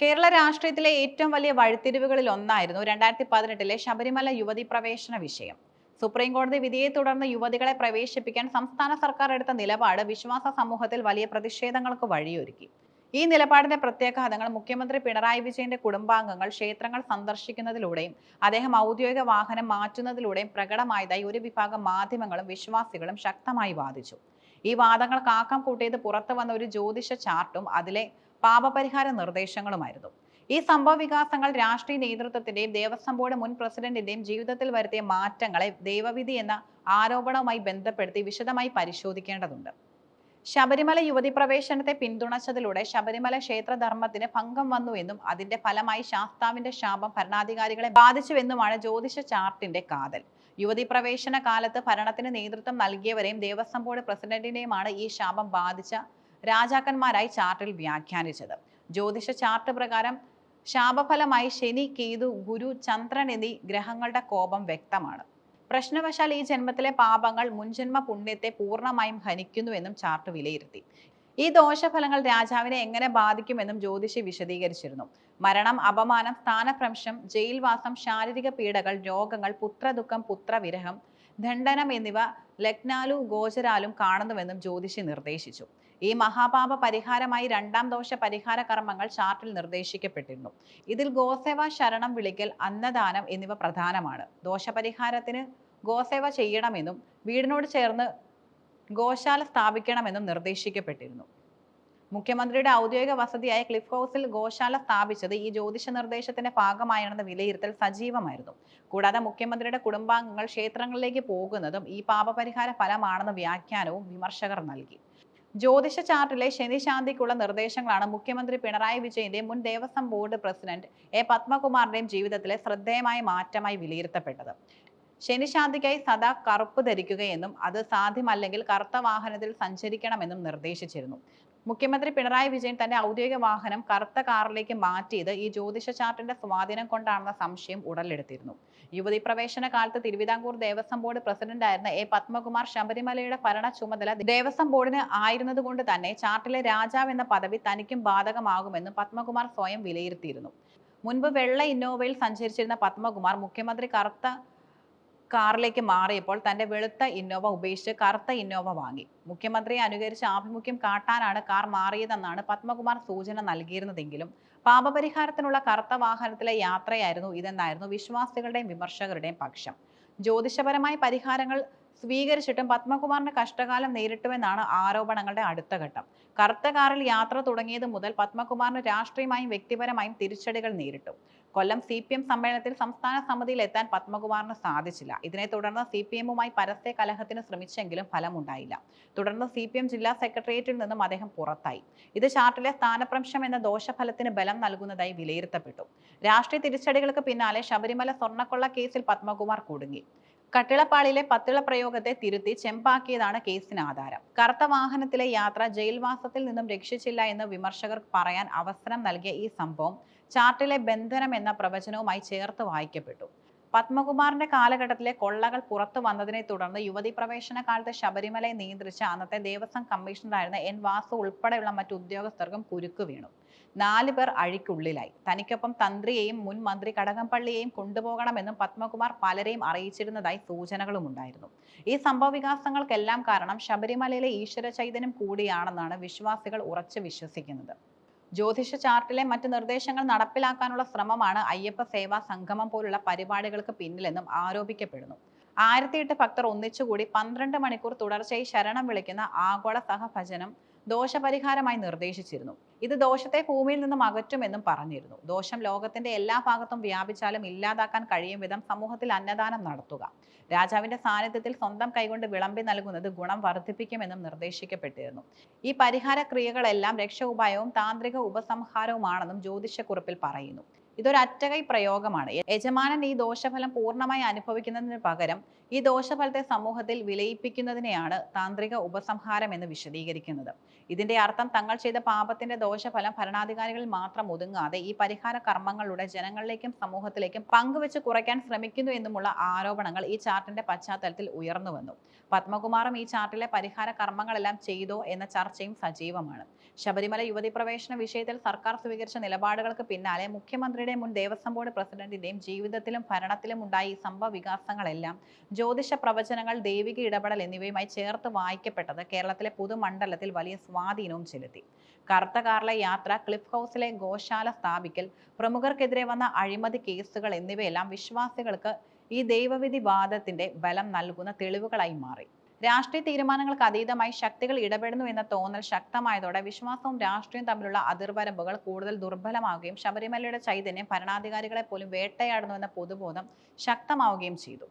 കേരള രാഷ്ട്രീയത്തിലെ ഏറ്റവും വലിയ വഴിത്തിരിവുകളിൽ ഒന്നായിരുന്നു രണ്ടായിരത്തി പതിനെട്ടിലെ ശബരിമല യുവതി പ്രവേശന വിഷയം. സുപ്രീം കോടതി വിധിയെ തുടർന്ന് യുവതികളെ പ്രവേശിപ്പിക്കാൻ സംസ്ഥാന സർക്കാർ എടുത്ത നിലപാട് വിശ്വാസ സമൂഹത്തിൽ വലിയ പ്രതിഷേധങ്ങൾക്ക് വഴിയൊരുക്കി. ഈ നിലപാടിന്റെ പ്രത്യാഘാതങ്ങൾ മുഖ്യമന്ത്രി പിണറായി വിജയന്റെ കുടുംബാംഗങ്ങൾ ക്ഷേത്രങ്ങൾ സന്ദർശിക്കുന്നതിലൂടെയും അദ്ദേഹം ഔദ്യോഗിക വാഹനം മാറ്റുന്നതിലൂടെയും പ്രകടമായതായി ഒരു വിഭാഗം മാധ്യമങ്ങളും വിശ്വാസികളും ശക്തമായി വാദിച്ചു. ഈ വാദങ്ങൾ കാക്കം കൂട്ടിയത് പുറത്തു വന്ന ഒരു ജ്യോതിഷ ചാർട്ടും അതിലെ പാപപരിഹാര നിർദ്ദേശങ്ങളുമായിരുന്നു. ഈ സംഭവ വികാസങ്ങൾ രാഷ്ട്രീയ നേതൃത്വത്തിന്റെയും ദേവസ്വം ബോർഡ് മുൻ പ്രസിഡന്റിന്റെയും ജീവിതത്തിൽ വരുത്തിയ മാറ്റങ്ങളെ ദൈവവിധി എന്ന ആരോപണവുമായി ബന്ധപ്പെടുത്തി വിശദമായി പരിശോധിക്കേണ്ടതുണ്ട്. ശബരിമല യുവതി പ്രവേശനത്തെ പിന്തുണച്ചതിലൂടെ ശബരിമല ക്ഷേത്രധർമ്മത്തിന് ഭംഗം വന്നു എന്നും അതിന്റെ ഫലമായി ശാസ്താവിന്റെ ശാപം ഭരണാധികാരികളെ ബാധിച്ചുവെന്നുമാണ് ജ്യോതിഷ ചാർട്ടിന്റെ കാതൽ. യുവതി പ്രവേശന കാലത്ത് ഭരണത്തിന് നേതൃത്വം നൽകിയവരെയും ദേവസ്വം ബോർഡ് പ്രസിഡന്റിനെയുമാണ് ഈ ശാപം ബാധിച്ച രാജാക്കന്മാരായി ചാർട്ടിൽ വ്യാഖ്യാനിച്ചത്. ജ്യോതിഷ ചാർട്ട് പ്രകാരം ശാപഫലമായി ശനി കേതു ഗുരു ചന്ദ്രൻ എന്നീ ഗ്രഹങ്ങളുടെ കോപം വ്യക്തമാണ്. പ്രശ്നവശാൽ ഈ ജന്മത്തിലെ പാപങ്ങൾ മുൻജന്മ പുണ്യത്തെ പൂർണമായും ഹനിക്കുന്നുവെന്നും ചാർട്ട് വിലയിരുത്തി. ഈ ദോഷഫലങ്ങൾ രാജാവിനെ എങ്ങനെ ബാധിക്കുമെന്നും ജ്യോതിഷി വിശദീകരിച്ചിരുന്നു. മരണം അപമാനം സ്ഥാനഭ്രംശം ജയിൽവാസം ശാരീരിക പീഡകൾ രോഗങ്ങൾ പുത്രദുഃഖം പുത്രവിരഹം ദണ്ഡനം എന്നിവ ലഗ്നാലു ഗോചരാലും കാണുന്നുവെന്നും ജ്യോതിഷി നിർദ്ദേശിച്ചു. ഈ മഹാപാപ പരിഹാരമായി രണ്ടാം ദോഷ പരിഹാര കർമ്മങ്ങൾ ചാർട്ടിൽ നിർദ്ദേശിക്കപ്പെട്ടിരുന്നു. ഇതിൽ ഗോസേവ ശരണം വിളിക്കൽ അന്നദാനം എന്നിവ പ്രധാനമാണ്. ദോഷപരിഹാരത്തിന് ഗോസേവ ചെയ്യണമെന്നും വീടിനോട് ചേർന്ന് ഗോശാല സ്ഥാപിക്കണമെന്നും നിർദ്ദേശിക്കപ്പെട്ടിരുന്നു. മുഖ്യമന്ത്രിയുടെ ഔദ്യോഗിക വസതിയായ ക്ലിഫ് ഹൗസിൽ ഗോശാല സ്ഥാപിച്ചത് ഈ ജ്യോതിഷ നിർദ്ദേശത്തിന്റെ ഭാഗമായാണെന്ന വിലയിരുത്തൽ സജീവമായിരുന്നു. കൂടാതെ മുഖ്യമന്ത്രിയുടെ കുടുംബാംഗങ്ങൾ ക്ഷേത്രങ്ങളിലേക്ക് പോകുന്നതും ഈ പാപപരിഹാര ഫലമാണെന്ന വ്യാഖ്യാനവും വിമർശകർ നൽകി. ജ്യോതിഷ ചാർട്ടിലെ ശനിശാന്തിക്കുള്ള നിർദ്ദേശങ്ങളാണ് മുഖ്യമന്ത്രി പിണറായി വിജയന്റെ മുൻ ദേവസ്വം ബോർഡ് പ്രസിഡന്റ് എ പത്മകുമാറിന്റെയും ജീവിതത്തിലെ ശ്രദ്ധേയമായ മാറ്റമായി വിലയിരുത്തപ്പെട്ടത്. ശനിശാന്തിക്കായി സദാ കറുപ്പ് ധരിക്കുകയെന്നും അത് സാധ്യമല്ലെങ്കിൽ കറുത്ത വാഹനത്തിൽ സഞ്ചരിക്കണമെന്നും നിർദ്ദേശിച്ചിരുന്നു. മുഖ്യമന്ത്രി പിണറായി വിജയൻ തന്റെ ഔദ്യോഗിക വാഹനം കറുത്ത കാറിലേക്ക് മാറ്റിയത് ഈ ജ്യോതിഷ ചാർട്ടിന്റെ സ്വാധീനം കൊണ്ടാണെന്ന സംശയം ഉടലെടുത്തിരുന്നു. യുവതി പ്രവേശന കാലത്ത് തിരുവിതാംകൂർ ദേവസ്വം ബോർഡ് പ്രസിഡന്റായിരുന്ന എ പത്മകുമാർ ശബരിമലയുടെ ഭരണ ചുമതല ദേവസ്വം ബോർഡിന് ആയിരുന്നതുകൊണ്ട് തന്നെ ചാർട്ടിലെ രാജാവ് എന്ന പദവി തനിക്കും ബാധകമാകുമെന്നും പത്മകുമാർ സ്വയം വിലയിരുത്തിയിരുന്നു. മുൻപ് വെള്ള ഇന്നോവയിൽ സഞ്ചരിച്ചിരുന്ന പത്മകുമാർ മുഖ്യമന്ത്രി കറുത്ത കാറിലേക്ക് മാറിയപ്പോൾ തന്റെ വെളുത്ത ഇന്നോവ ഉപേക്ഷിച്ച് കറുത്ത ഇന്നോവ വാങ്ങി. മുഖ്യമന്ത്രിയെ അനുകരിച്ച് ആഭിമുഖ്യം കാട്ടാനാണ് കാർ മാറിയതെന്നാണ് പത്മകുമാർ സൂചന നൽകിയിരുന്നതെങ്കിലും പാപപരിഹാരത്തിനുള്ള കറുത്ത വാഹനത്തിലെ യാത്രയായിരുന്നു ഇതെന്നായിരുന്നു വിശ്വാസികളുടെയും വിമർശകരുടെയും പക്ഷം. ജ്യോതിഷപരമായ പരിഹാരങ്ങൾ സ്വീകരിച്ചിട്ടും പത്മകുമാറിന് കഷ്ടകാലം നേരിട്ടുവെന്നാണ് ആരോപണങ്ങളുടെ അടുത്ത ഘട്ടം. കറുത്ത കാറിൽ യാത്ര തുടങ്ങിയത് മുതൽ പത്മകുമാറിന് രാഷ്ട്രീയമായും വ്യക്തിപരമായും തിരിച്ചടികൾ നേരിട്ടു. കൊല്ലം സി പി എം സമ്മേളനത്തിൽ സംസ്ഥാന സമിതിയിൽ എത്താൻ പത്മകുമാറിന് സാധിച്ചില്ല. ഇതിനെ തുടർന്ന് സി പി എമ്മുമായി പരസ്യ കലഹത്തിന് ശ്രമിച്ചെങ്കിലും ഫലമുണ്ടായില്ല. തുടർന്ന് സി പി എം ജില്ലാ സെക്രട്ടേറിയറ്റിൽ നിന്നും അദ്ദേഹം പുറത്തായി. ഇത് ചാർട്ടിലെ സ്ഥാനഭ്രംശം എന്ന ദോഷഫലത്തിന് ബലം നൽകുന്നതായി വിലയിരുത്തപ്പെട്ടു. രാഷ്ട്രീയ തിരിച്ചടികൾക്ക് പിന്നാലെ ശബരിമല സ്വർണക്കൊള്ള കേസിൽ പത്മകുമാർ കുടുങ്ങി. കട്ടിളപ്പാളിയിലെ പത്തിള പ്രയോഗത്തെ തിരുത്തി ചെമ്പാക്കിയതാണ് കേസിന് ആധാരം. കറുത്ത വാഹനത്തിലെ യാത്ര ജയിൽവാസത്തിൽ നിന്നും രക്ഷിച്ചില്ല എന്ന് വിമർശകർ പറയാൻ അവസരം നൽകിയ ഈ സംഭവം ചാർട്ടിലെ ബന്ധനം എന്ന പ്രവചനവുമായി ചേർത്ത് വായിക്കപ്പെട്ടു. പത്മകുമാറിന്റെ കാലഘട്ടത്തിലെ കൊള്ളകൾ പുറത്തു വന്നതിനെ തുടർന്ന് യുവതി പ്രവേശന കാലത്ത് ശബരിമലയെ നിയന്ത്രിച്ച അന്നത്തെ ദേവസ്വം കമ്മീഷണറായിരുന്ന എൻ വാസു ഉൾപ്പെടെയുള്ള മറ്റു ഉദ്യോഗസ്ഥർക്കും കുരുക്ക് വീണു. നാല് പേർ അഴിക്കുള്ളിലായി. തനിക്കൊപ്പം തന്ത്രിയെയും മുൻ മന്ത്രി കടകംപള്ളിയെയും കൊണ്ടുപോകണമെന്നും പത്മകുമാർ പലരെയും അറിയിച്ചിരുന്നതായി സൂചനകളും ഉണ്ടായിരുന്നു ഈ സംഭവ വികാസങ്ങൾക്കെല്ലാം കാരണം ശബരിമലയിലെ ഈശ്വര ചൈതന്യം കൂടിയാണെന്നാണ് വിശ്വാസികൾ ഉറച്ചു വിശ്വസിക്കുന്നത്. ജ്യോതിഷ ചാർട്ടിലെ മറ്റ് നിർദ്ദേശങ്ങൾ നടപ്പിലാക്കാനുള്ള ശ്രമമാണ് അയ്യപ്പ സേവാ സംഗമം പോലുള്ള പരിപാടികൾക്ക് പിന്നിലെന്നും ആരോപിക്കപ്പെടുന്നു. ആയിരത്തി എട്ട് ഭക്തർ ഒന്നിച്ചുകൂടി പന്ത്രണ്ട് മണിക്കൂർ തുടർച്ചയായി ശരണം വിളിക്കുന്ന ആഗോള സഹഭജനം ദോഷപരിഹാരമായി നിർദ്ദേശിച്ചിരുന്നു. ഇത് ദോഷത്തെ ഭൂമിയിൽ നിന്നും അകറ്റുമെന്നും പറഞ്ഞിരുന്നു. ദോഷം ലോകത്തിന്റെ എല്ലാ ഭാഗത്തും വ്യാപിച്ചാലും ഇല്ലാതാക്കാൻ കഴിയും വിധം സമൂഹത്തിൽ അന്നദാനം നടത്തുക. രാജാവിന്റെ സാന്നിധ്യത്തിൽ സ്വന്തം കൈകൊണ്ട് വിളമ്പി നൽകുന്നത് ഗുണം വർദ്ധിപ്പിക്കുമെന്നും നിർദ്ദേശിക്കപ്പെട്ടിരുന്നു. ഈ പരിഹാര ക്രിയകളെല്ലാം രക്ഷ ഉപായവും താന്ത്രിക ഉപസംഹാരവുമാണെന്നും ജ്യോതിഷക്കുറിപ്പിൽ പറയുന്നു. ഇതൊരു അറ്റകൈ പ്രയോഗമാണ്. യജമാനൻ ഈ ദോഷഫലം പൂർണമായി അനുഭവിക്കുന്നതിന് പകരം ഈ ദോഷഫലത്തെ സമൂഹത്തിൽ വിലയിപ്പിക്കുന്നതിനെയാണ് താന്ത്രിക ഉപസംഹാരം എന്ന് വിശദീകരിക്കുന്നത്. ഇതിന്റെ അർത്ഥം തങ്ങൾ ചെയ്ത പാപത്തിന്റെ ദോഷഫലം ഭരണാധികാരികളിൽ മാത്രം ഒതുങ്ങാതെ ഈ പരിഹാര കർമ്മങ്ങളുടെ ജനങ്ങളിലേക്കും സമൂഹത്തിലേക്കും പങ്കുവെച്ച് കുറയ്ക്കാൻ ശ്രമിക്കുന്നു എന്നുമുള്ള ആരോപണങ്ങൾ ഈ ചാർട്ടിന്റെ പശ്ചാത്തലത്തിൽ ഉയർന്നു വന്നു. പത്മകുമാറും ഈ ചാർട്ടിലെ പരിഹാര കർമ്മങ്ങളെല്ലാം ചെയ്തോ എന്ന ചർച്ചയും സജീവമാണ്. ശബരിമല യുവതി പ്രവേശന വിഷയത്തിൽ സർക്കാർ സ്വീകരിച്ച നിലപാടുകൾക്ക് പിന്നാലെ മുഖ്യമന്ത്രിയുടെ മുൻ ദേവസ്വം ബോർഡ് പ്രസിഡന്റിന്റെയും ജീവിതത്തിലും ഭരണത്തിലും ഉണ്ടായ ഈ സംഭവ വികാസങ്ങളെല്ലാം ജ്യോതിഷ പ്രവചനങ്ങൾ ദൈവിക ഇടപെടൽ എന്നിവയുമായി ചേർത്ത് വായിക്കപ്പെട്ടത് കേരളത്തിലെ പുതുമണ്ഡലത്തിൽ വലിയ സ്വാധീനവും ചെലുത്തി. കറുത്ത കാറിലെ യാത്ര ക്ലിഫ് ഹൗസിലെ ഗോശാല സ്ഥാപിക്കൽ പ്രമുഖർക്കെതിരെ വന്ന അഴിമതി കേസുകൾ എന്നിവയെല്ലാം വിശ്വാസികൾക്ക് ഈ ദൈവവിധി വാദത്തിന്റെ ബലം നൽകുന്ന തെളിവുകളായി മാറി. രാഷ്ട്രീയ തീരുമാനങ്ങൾക്ക് അതീതമായി ശക്തികൾ ഇടപെടുന്നു എന്ന തോന്നൽ ശക്തമായതോടെ വിശ്വാസവും രാഷ്ട്രീയവും തമ്മിലുള്ള അതിർവരമ്പുകൾ കൂടുതൽ ദുർബലമാവുകയും ശബരിമലയുടെ ചൈതന്യം ഭരണാധികാരികളെ പോലും വേട്ടയാടുന്നു എന്ന പൊതുബോധം ശക്തമാവുകയും ചെയ്തു.